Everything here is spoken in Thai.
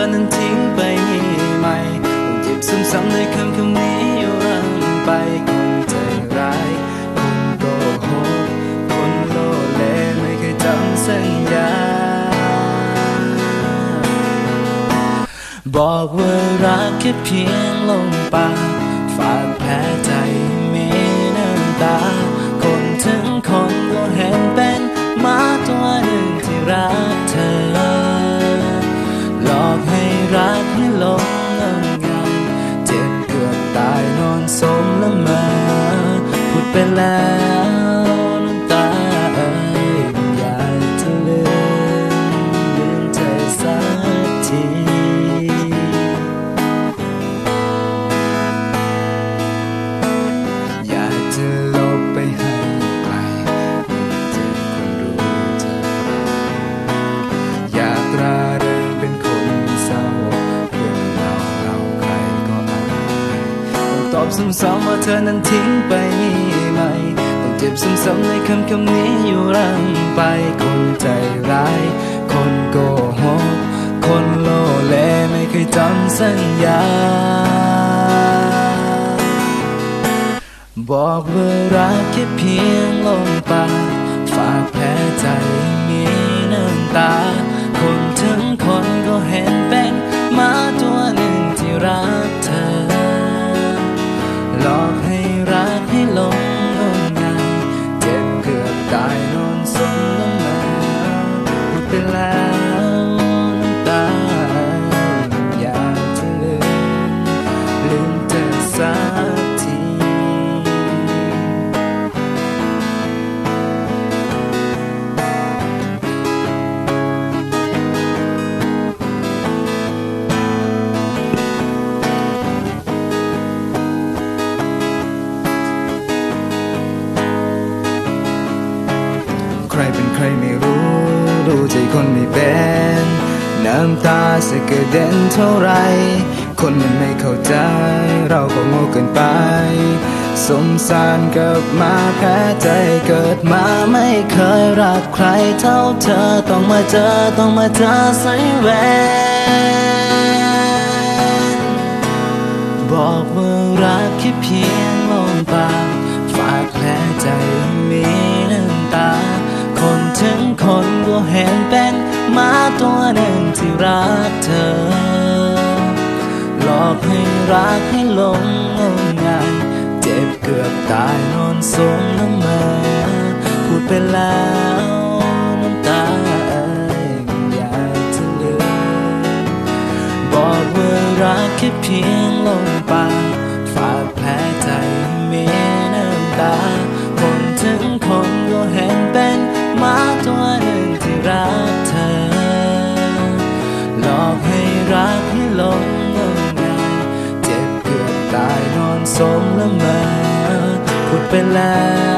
อนั้นทิ้งไปมีใหม่เจ็บซ้ำๆในคำคำนี้อยู่ร่ำไปคนใจร้ายคนโกหกคนโลเลไม่เคยจำสัญญา บอกว่ารักแค่เพียงลมปากฝากแผล พูดไปแล้ว ซ้ำๆว่าเธอนั้นทิ้งไปนี่ไหมต้องเจ็บซ้ำๆในคำคำนี้อยู่ร่ำไปคนใจร้าย คนโกหกคนโลเลไม่เคยจำสัญญา บอกว่ารักแค่เพียงลม ครเป็นใครไม่รู้รู้ใจคนไม่เป็น น้ำตาจะกระเด็นเท่าไร คนมันไม่เข้าใจ เราก็โง่เกินไป สมสารกับมาแพ้ใจเกิดมาไม่เคยรักใครเท่าเธอ ต้องมาเจอต้องมาเจอสายแวนบอกว่ารักแค่เพียงลมปาก เห็นเป็นหมาตัวหนึ่งที่รักเธอ หลอกให้รักให้หลงงมงายเจ็บเกือบตายนอนสมละเมอพูดไปแล้วน้ำตาเอ่ยอยากจะเลืมบอกว่ารักแค่เพียงลมปากฝากแผลใจมีน้ำตาคนถึงคนก็เห็นเป็นหมาตัว 未来。